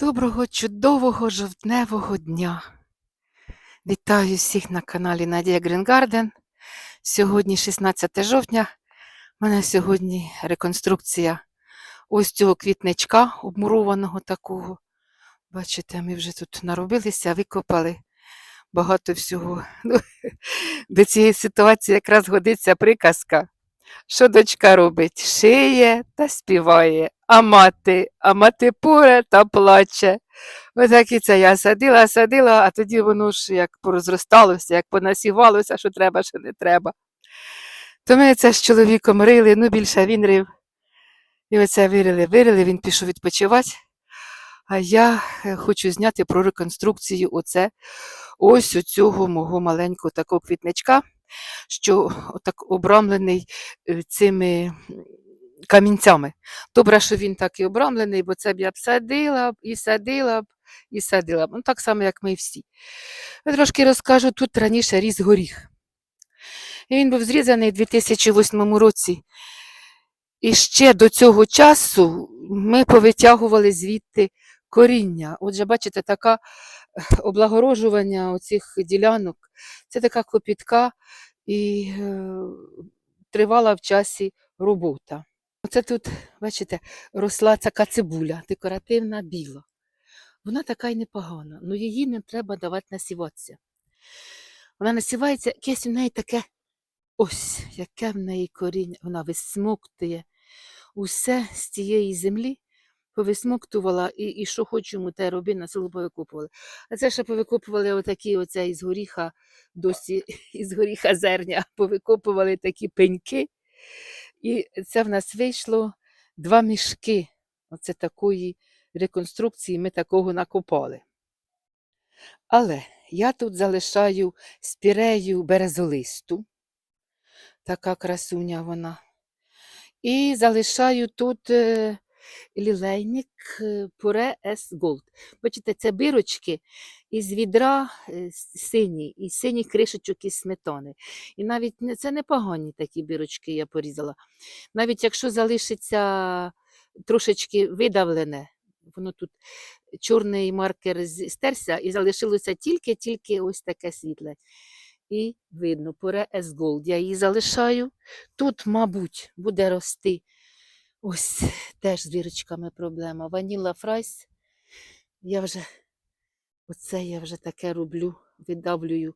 Доброго, чудового жовтневого дня! Вітаю всіх на каналі Надія Грінгарден. Сьогодні 16 жовтня. У мене сьогодні реконструкція ось цього квітничка, обмурованого такого. Бачите, ми вже тут наробилися, викопали багато всього. Ну, До цієї ситуації якраз годиться приказка. Що дочка робить? Шиє та співає, а мати, а мати поре та плаче. Отак і це я садила, садила, а тоді воно ж як порозросталося, як понасівалося, що треба, що не треба. То ми це з чоловіком рили, ну більше він рив. І оце вирили, вирили, він пішов відпочивати. А я е, хочу зняти про реконструкцію оце, ось у цього мого маленького такого квітничка, що отак обрамлений е, цими камінцями. Добре, що він так і обрамлений, бо це б я б садила б і садила б і садила б. Ну, так само, як ми всі. Я трошки розкажу, тут раніше ріс горіх. І він був зрізаний у 2008 році. І ще до цього часу ми повитягували звідти коріння. Отже, бачите, така облагорожування оцих ділянок, це така копітка і е, тривала в часі робота. Оце тут, бачите, росла така цибуля, декоративна біла. Вона така й непогана, але її не треба давати насіватися. Вона насівається, якесь у неї таке ось, яке в неї коріння, вона висмоктує усе з тієї землі, повисмоктувала, і, і що хочемо, те роби, на село повикопували. А це ще повикопували отакі оце із горіха, досі із горіха зерня, повикопували такі пеньки. І це в нас вийшло два мішки. Оце такої реконструкції ми такого накопали. Але я тут залишаю спірею березолисту, така красуня вона. І залишаю тут е, лілейник е, Pure S Gold. Бачите, це бирочки із відра е, с- сині, кришечок із сметани. І навіть це непогані такі бірочки я порізала. Навіть якщо залишиться трошечки видавлене, воно тут чорний маркер стерся і залишилося тільки-тільки ось таке світле. І видно, S Gold. Я її залишаю. Тут, мабуть, буде рости ось теж з вірочками проблема. Ваніла фрайс. Я вже оце я вже таке роблю, видавлюю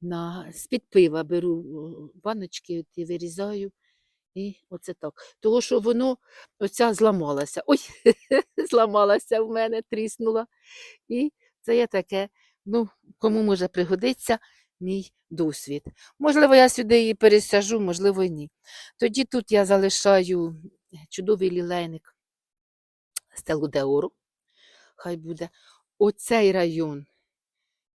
на з-під пива беру баночки і вирізаю. І оце так. Того, що воно оця зламалася. Ой, зламалася в мене, тріснула. І це є таке, ну, кому може пригодиться мій досвід. Можливо, я сюди її пересажу, можливо, ні. Тоді тут я залишаю чудовий лілейник стелу Деору. Хай буде. Оцей район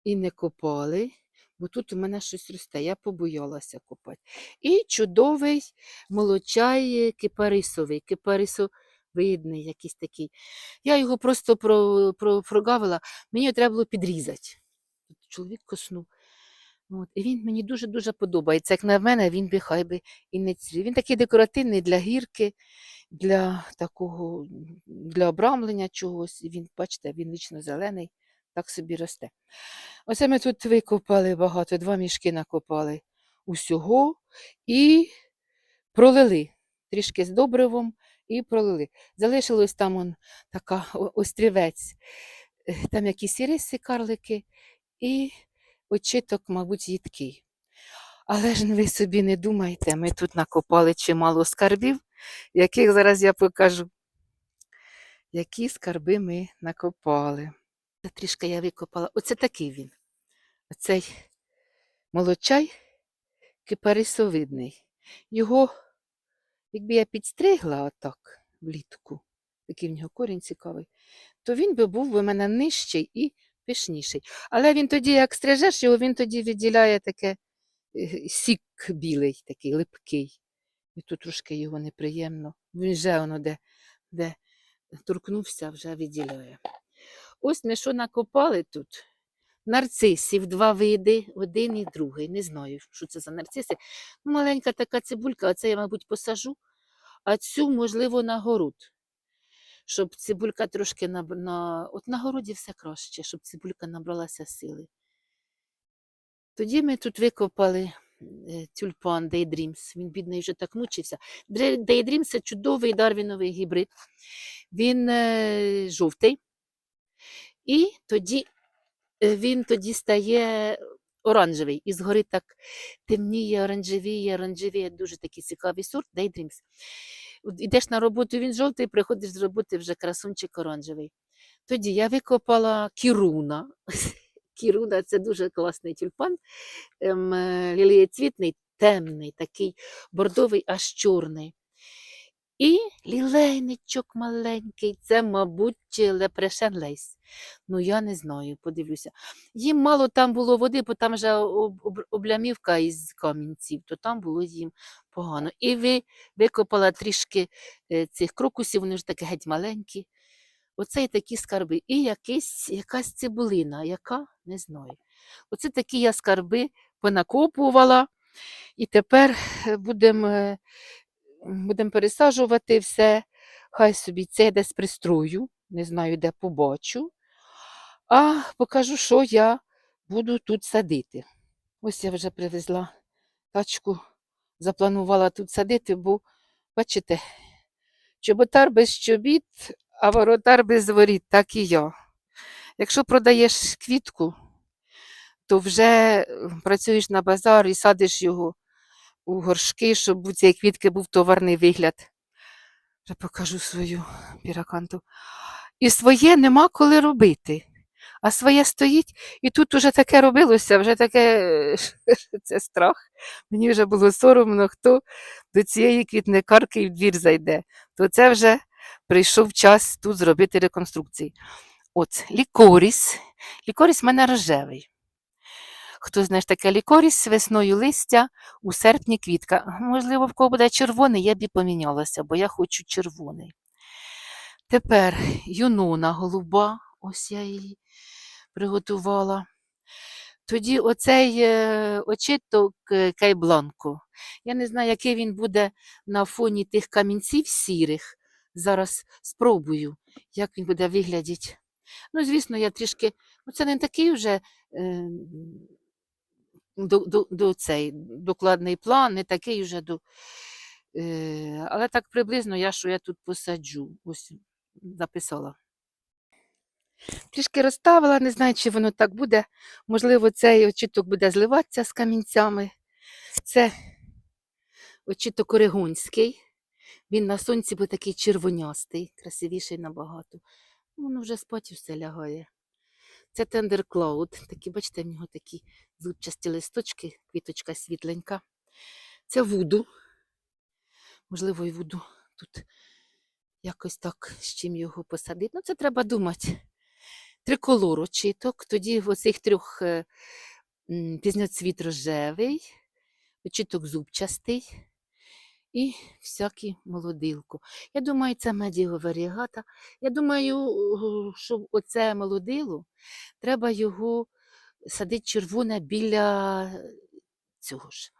і не копали, бо тут у мене щось росте. Я побоялася копати. І чудовий молочай кипарисовий, кипарисовидний якийсь такий. Я його просто про, про, прогавила, мені треба було підрізати. Чоловік коснув. От, і він мені дуже-дуже подобається. Як на мене, він би хай би і не цвів. Він такий декоративний для гірки, для такого, для обрамлення чогось. Він, бачите, він вічно зелений, так собі росте. Оце ми тут викопали багато, два мішки накопали усього і пролили трішки з добривом і пролили. Залишилось там он така острівець, е, там якісь іриси, карлики і очиток, мабуть, їдкий. Але ж ви собі не думайте, ми тут накопали чимало скарбів, яких зараз я покажу. Які скарби ми накопали. Трішки я викопала. Оце такий він. Оцей молочай кипарисовидний. Його, якби я підстригла отак влітку, такий в нього корінь цікавий, то він би був в мене нижчий і пишніший. Але він тоді, як стрижеш його, він тоді відділяє таке е, сік білий, такий липкий. І тут трошки його неприємно. Він вже воно де, де торкнувся, вже відділяє. Ось ми що накопали тут. Нарцисів два види, один і другий. Не знаю, що це за нарциси. Маленька така цибулька, а це я, мабуть, посажу, а цю, можливо, на город. Щоб цибулька трошки на, на... От на городі все краще, щоб цибулька набралася сили. Тоді ми тут викопали е, тюльпан Daydreams. Він, бідний, вже так мучився. Daydreams – це чудовий дарвіновий гібрид. Він е, жовтий. І тоді е, він тоді стає оранжевий. І згори так темніє, оранжевіє, оранжевіє. Дуже такий цікавий сорт Daydreams. От Ідеш на роботу, він жовтий, приходиш з роботи вже красунчик оранжевий. Тоді я викопала кіруна. Кіруна це дуже класний тюльпан. Ем, е, лілієцвітний, темний, такий бордовий, аж чорний. І лілейничок маленький, це, мабуть, лепрешен лейс. Ну, я не знаю, подивлюся. Їм мало там було води, бо там вже об- об- облямівка із камінців, то там було їм погано. І ви викопала трішки е, цих крокусів, вони ж такі геть маленькі. Оце і такі скарби. І якийсь, якась цибулина, яка не знаю. Оце такі я скарби понакопувала. І тепер будемо будем пересаджувати все. Хай собі це я десь пристрою, не знаю, де побачу. А покажу, що я буду тут садити. Ось я вже привезла тачку, запланувала тут садити, бо, бачите, чоботар без чобіт, а воротар без воріт, так і я. Якщо продаєш квітку, то вже працюєш на базар і садиш його у горшки, щоб у цієї квітки був товарний вигляд. Вже покажу свою піраканту. І своє нема коли робити. А своє стоїть, і тут уже таке робилося, вже таке це страх. Мені вже було соромно, хто до цієї квітникарки в двір зайде. То це вже прийшов час тут зробити реконструкції. От, лікоріс. Лікоріс в мене рожевий. Хто знає таке лікоріс, весною листя, у серпні квітка. Можливо, в кого буде червоний, я б і помінялася, бо я хочу червоний. Тепер юнона голуба, ось я її приготувала. Тоді оцей е, очиток е, Кайбланко. Я не знаю, який він буде на фоні тих камінців сірих. Зараз спробую, як він буде виглядати. Ну, звісно, я трішки. Ну, це не такий вже е, до, до, до цей докладний план, не такий вже до. Е, але так приблизно я що я тут посаджу. Ось записала. Трішки розставила, не знаю, чи воно так буде. Можливо, цей очіток буде зливатися з камінцями. Це очіток орегонський. Він на сонці буде такий червонястий, красивіший набагато. Воно вже спать все лягає. Це Tender Cloud. Такі, бачите, в нього такі зубчасті листочки, квіточка світленька. Це вуду. Можливо, і вуду тут якось так з чим його посадити. Ну, це треба думати. Триколор очіток, тоді в оцих трьох е, пізноцвіт рожевий, очіток зубчастий і всякий молодилку. Я думаю, це медіова рігата. Я думаю, що оце молодило, треба його садити червоне біля цього ж,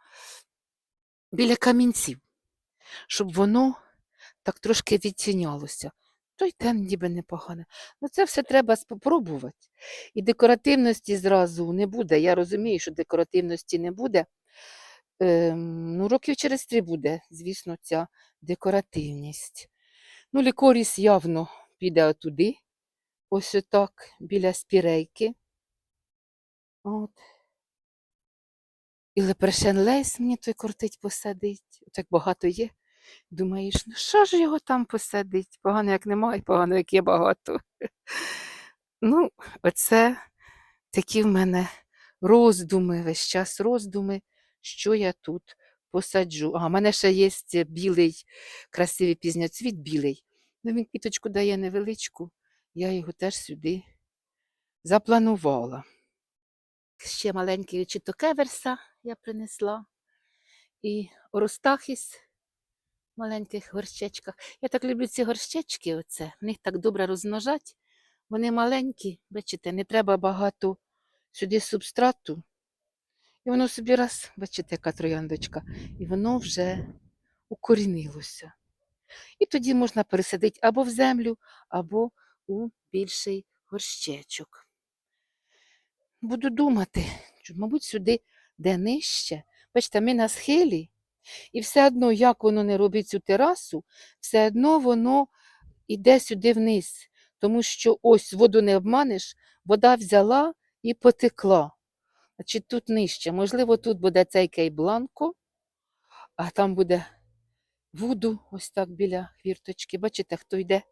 біля камінців, щоб воно так трошки відтінялося. То й те ніби непогано. Ну це все треба спробувати. І декоративності зразу не буде. Я розумію, що декоративності не буде. Ем, ну, років через три буде, звісно, ця декоративність. Ну, лікоріс явно піде отуди, ось отак, біля спірейки. От. І лепрешен лейс мені той кортить посадить. Так багато є. Думаєш, ну що ж його там посадить? Погано як немає, погано як є багато. Ну, оце такі в мене роздуми, весь час роздуми, що я тут посаджу. А, в мене ще є білий, красивий пізняцвіт білий. Ну, він квіточку дає невеличку, я його теж сюди запланувала. Ще маленький очіток еверса я принесла. І оростахіс в маленьких горщечках. Я так люблю ці горщечки, оце. в них так добре розмножать. Вони маленькі, бачите, не треба багато сюди субстрату. І воно собі раз, бачите, яка трояндочка, і воно вже укорінилося. І тоді можна пересадити або в землю, або у більший горщечок. Буду думати, що, мабуть, сюди, де нижче. Бачите, ми на схилі, і все одно, як воно не робить цю терасу, все одно воно йде сюди вниз. Тому що ось воду не обманеш, вода взяла і потекла. Значить, тут нижче. Можливо, тут буде цей кейбланко, а там буде вуду, ось так біля хвірточки. Бачите, хто йде?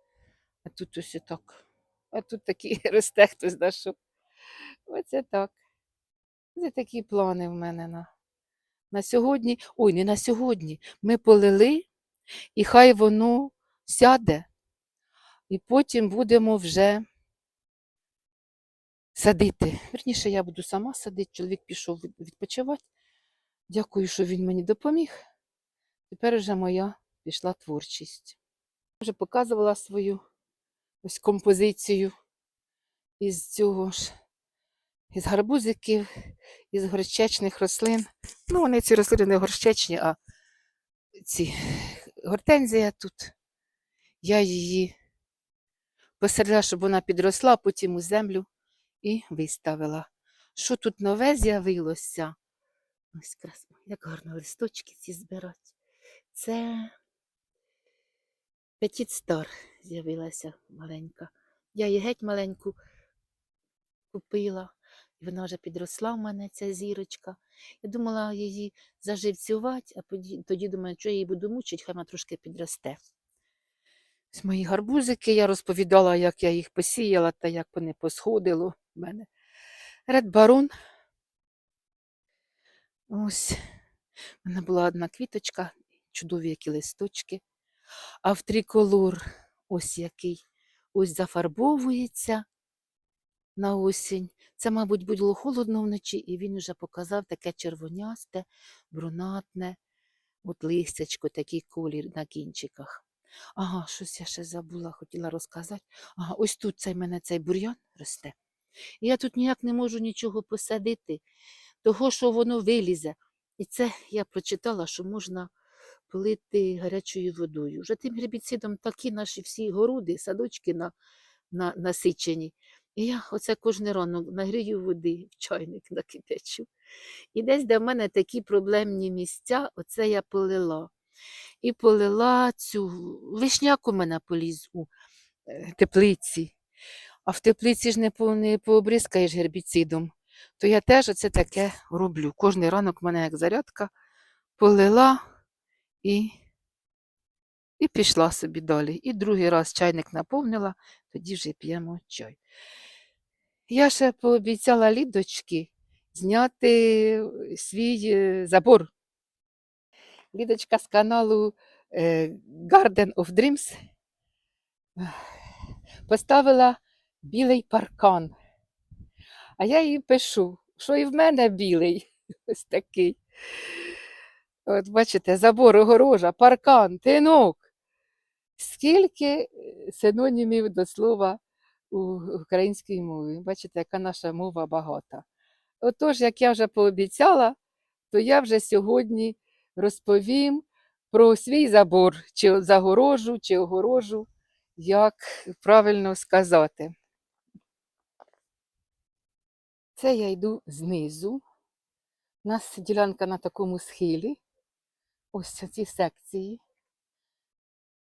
А тут ось так. А тут такий росте хтось знайшов. Оце так. Це такі плани в мене на, на сьогодні. Ой, не на сьогодні. Ми полили, і хай воно сяде, і потім будемо вже садити. Верніше, я буду сама садити. Чоловік пішов відпочивати. Дякую, що він мені допоміг. Тепер вже моя пішла творчість. Вже показувала свою ось композицію із цього ж, із гарбузиків, із горчечних рослин. Ну, вони ці рослини не горчечні, а ці гортензія тут. Я її посадила, щоб вона підросла, потім у землю і виставила. Що тут нове з'явилося? Ось красно, як гарно листочки ці збирати. Це Petit з'явилася маленька. Я її геть маленьку купила, і вона вже підросла в мене, ця зірочка. Я думала її заживцювати, а тоді думаю, що я її буду мучити, хай вона трошки підросте. Ось мої гарбузики, я розповідала, як я їх посіяла та як вони посходило в мене. Ред Барон. Ось. У мене була одна квіточка, чудові які листочки. А в триколор ось який. Ось зафарбовується на осінь. Це, мабуть, було холодно вночі, і він вже показав таке червонясте, брунатне, от листячко, такий колір на кінчиках. Ага, щось я ще забула, хотіла розказати. Ага, ось тут цей мене цей бур'ян росте. Я тут ніяк не можу нічого посадити, того, що воно вилізе. І це я прочитала, що можна полити гарячою водою. Вже тим гербіцидом такі наші всі городи, садочки на, на, насичені. І я оце кожен ранок нагрію води в чайник накипячу. І десь, де в мене такі проблемні місця, оце я полила. І полила цю вишняк у мене поліз у е, теплиці. А в теплиці ж не, по, не пообрізкаєш гербіцидом. То я теж оце таке роблю. Кожний ранок в мене як зарядка полила і, і пішла собі далі. І другий раз чайник наповнила, тоді вже п'ємо чай. Я ще пообіцяла Лідочки зняти свій е, забор. Лідочка з каналу е, Garden of Dreams поставила білий паркан. А я їй пишу, що і в мене білий, ось такий. От бачите, забор, огорожа, паркан, тинок. Скільки е, синонімів до слова у українській мові. Бачите, яка наша мова багата. Отож, як я вже пообіцяла, то я вже сьогодні розповім про свій забор, чи загорожу, чи огорожу, як правильно сказати. Це я йду знизу. У нас ділянка на такому схилі. Ось ці секції,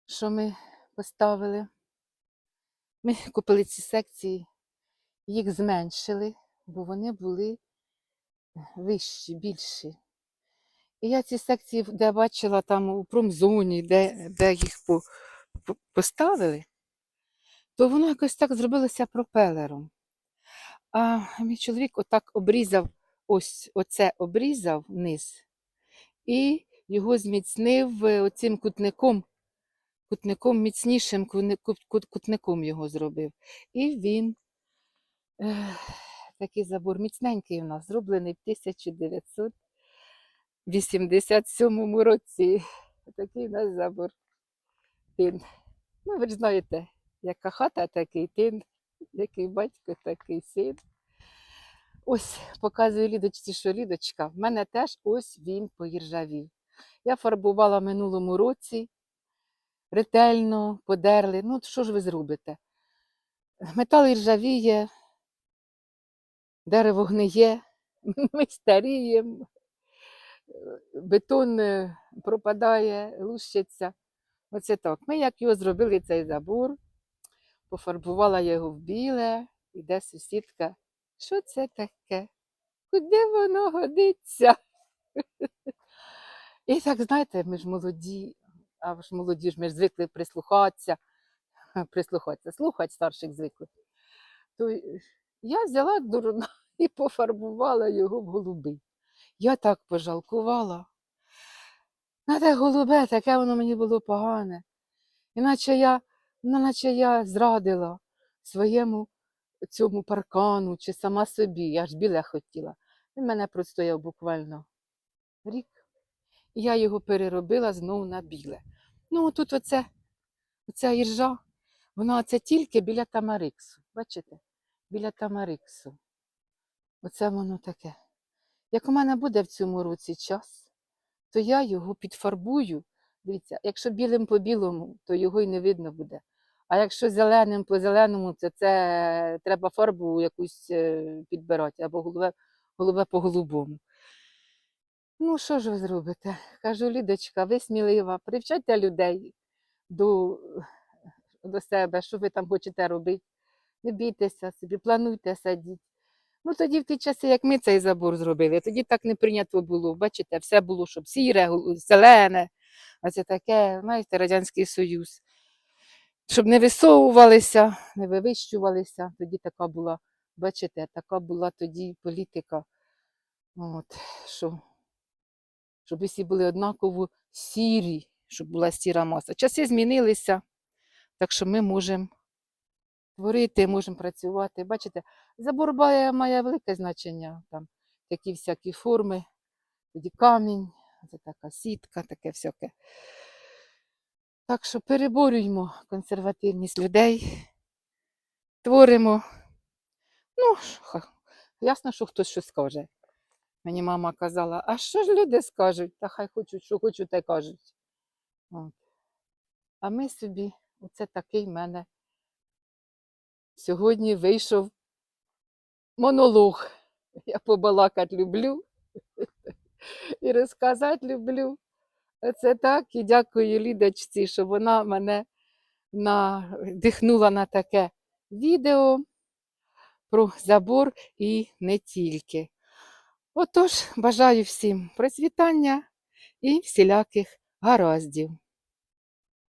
що ми поставили. Ми купили ці секції, їх зменшили, бо вони були вищі, більші. І я ці секції, де бачила там у промзоні, де, де їх по, по- поставили, то воно якось так зробилося пропелером. А мій чоловік отак обрізав, ось оце обрізав вниз і його зміцнив е, оцим кутником, кутником міцнішим кутником його зробив. І він такий забор міцненький у нас, зроблений в 1987 році. Такий у нас забор. Тин. Ну, ви ж знаєте, яка хата, такий тин, який батько, такий син. Ось показую Лідочці, що Лідочка, в мене теж ось він поіржавів. Я фарбувала минулому році ретельно подерли. Ну, що ж ви зробите? Метал іржавіє, дерево гниє, ми старіємо, бетон е, пропадає, лущиться. Оце так. Ми як його зробили цей забор, пофарбувала його в біле, іде сусідка. Що це таке? Куди воно годиться? І так, знаєте, ми ж молоді, а ж молоді ж ми ж звикли прислухатися, прислухатися, слухати старших звикли. То я взяла дурна і пофарбувала його в голубий. Я так пожалкувала. На те голубе, таке воно мені було погане. Іначе я, ну, наче я зрадила своєму цьому паркану чи сама собі. Я ж біле хотіла. Він мене простояв буквально рік. І я його переробила знову на біле. Ну, тут оце, оця іржа, вона оце тільки біля Тамариксу. Бачите? Біля Тамариксу. Оце воно таке. Як у мене буде в цьому році час, то я його підфарбую. Дивіться, якщо білим по білому, то його й не видно буде. А якщо зеленим по зеленому, то це треба фарбу якусь е, підбирати, або голубе, голубе по голубому. Ну, що ж ви зробите? Кажу, Лідочка, ви смілива, привчайте людей до, до себе, що ви там хочете робити. Не бійтеся собі, плануйте садіть. Ну тоді в ті часи, як ми цей забор зробили, тоді так не прийнято було. Бачите, все було, щоб сіре, зелене, а це таке, знаєте, Радянський Союз. Щоб не висовувалися, не вивищувалися. Тоді така була, бачите, така була тоді політика. От, що, щоб усі були однаково сірі, щоб була сіра маса. Часи змінилися, так що ми можемо творити, можемо працювати. Бачите, забор має, має велике значення. Там такі всякі форми, тоді камінь, це така сітка, таке всяке. Так що переборюємо консервативність людей, творимо. Ну, ясно, що хтось щось скаже. Мені мама казала, а що ж люди скажуть? Та хай хочуть, що хочуть, й кажуть. От. А ми собі, оце такий в мене сьогодні вийшов монолог. Я побалакати люблю і розказати люблю. Це так. І дякую Лідочці, що вона мене надихнула на таке відео про забор і не тільки. Отож, бажаю всім процвітання і всіляких гараздів.